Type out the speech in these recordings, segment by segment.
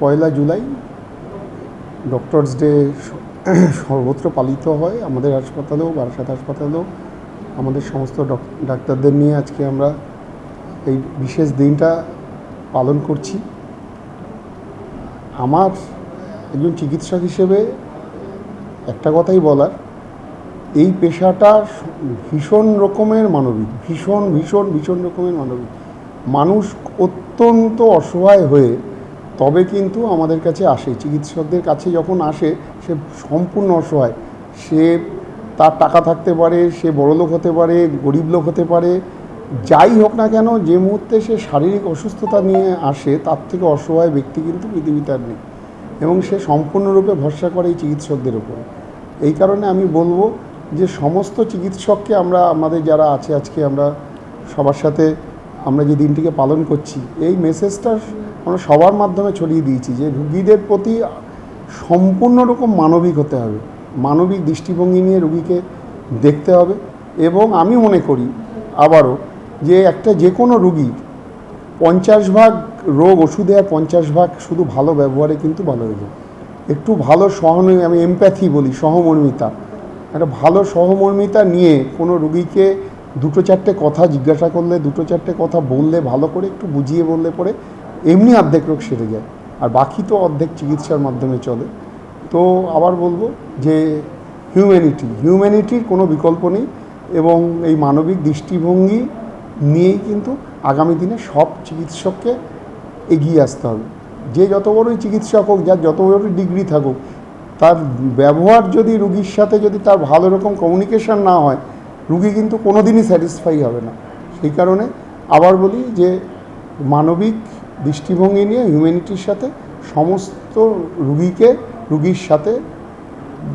পয়লা July doctors day সর্বত্র পালিত হয়, আমাদের হাসপাতালেও, বারাসাত হাসপাতালেও, আমাদের সমস্ত ডক- ডাক্তারদের নিয়ে আজকে আমরা এই বিশেষ দিনটা পালন করছি। আমার একজন চিকিৎসক হিসেবে একটা কথাই বলার, এই পেশাটা ভীষণ রকমের মানবিক, ভীষণ ভীষণ ভীষণ রকমের মানবিক। মানুষ অত্যন্ত অসহায় হয়ে তবে কিন্তু আমাদের কাছে আসে। চিকিৎসকদের কাছে যখন আসে, সে সম্পূর্ণ অসহায়। সে তার টাকা থাকতে পারে, সে বড়লোক হতে পারে, গরিব লোক হতে পারে, যাই হোক না কেন, যে মুহূর্তে সে শারীরিক অসুস্থতা নিয়ে আসে, তার থেকে অসহায় ব্যক্তি কিন্তু পৃথিবীতে আর নেই। এবং সে সম্পূর্ণরূপে ভরসা করে এই চিকিৎসকদের উপর। এই কারণে আমি বলব যে সমস্ত চিকিৎসককে আমরা, আমাদের যারা আছে আজকে আমরা সবার সাথে আমরা যে দিনটিকে পালন করছি, এই মেসেজটা আমরা সবার মাধ্যমে ছড়িয়ে দিয়েছি যে রুগীদের প্রতি সম্পূর্ণ রকম মানবিক হতে হবে। মানবিক দৃষ্টিভঙ্গি নিয়ে রুগীকে দেখতে হবে এবং আমি মনে করি আবারও যে একটা যে কোনো রুগী পঞ্চাশ ভাগ রোগ ওষুধে আর পঞ্চাশ ভাগ শুধু ভালো ব্যবহারে কিন্তু ভালো হয়ে যায়। একটু ভালো সহনই আমি এমপ্যাথি বলি, সহমর্মিতা। একটা ভালো সহমর্মিতা নিয়ে কোনো রুগীকে দুটো চারটে কথা জিজ্ঞাসা করলে, দুটো চারটে কথা বললে, ভালো করে একটু বুঝিয়ে বললে পরে এমনি অর্ধেক রোগ সেরে যায়। আর বাকি তো অর্ধেক চিকিৎসার মাধ্যমে চলে। তো আবার বলব যে হিউম্যানিটি হিউম্যানিটির কোনো বিকল্প নেই এবং এই মানবিক দৃষ্টিভঙ্গি নিয়েই কিন্তু আগামী দিনে সব চিকিৎসককে এগিয়ে আসতে হবে। যে যত বড়ই চিকিৎসক হোক, যার যত বড়ই ডিগ্রি থাকুক, তার ব্যবহার যদি রুগীর সাথে যদি তার ভালো রকম কমিউনিকেশন না হয়, রুগী কিন্তু কোনো দিনই স্যাটিসফাই হবে না। সেই কারণে আবার বলি যে মানবিক দৃষ্টিভঙ্গি নিয়ে হিউম্যানিটির সাথে সমস্ত রুগীকে, রুগীর সাথে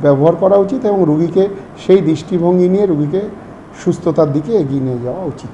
ব্যবহার করা উচিত এবং রুগীকে সেই দৃষ্টিভঙ্গি নিয়ে রুগীকে সুস্থতার দিকে এগিয়ে নিয়ে যাওয়া উচিত।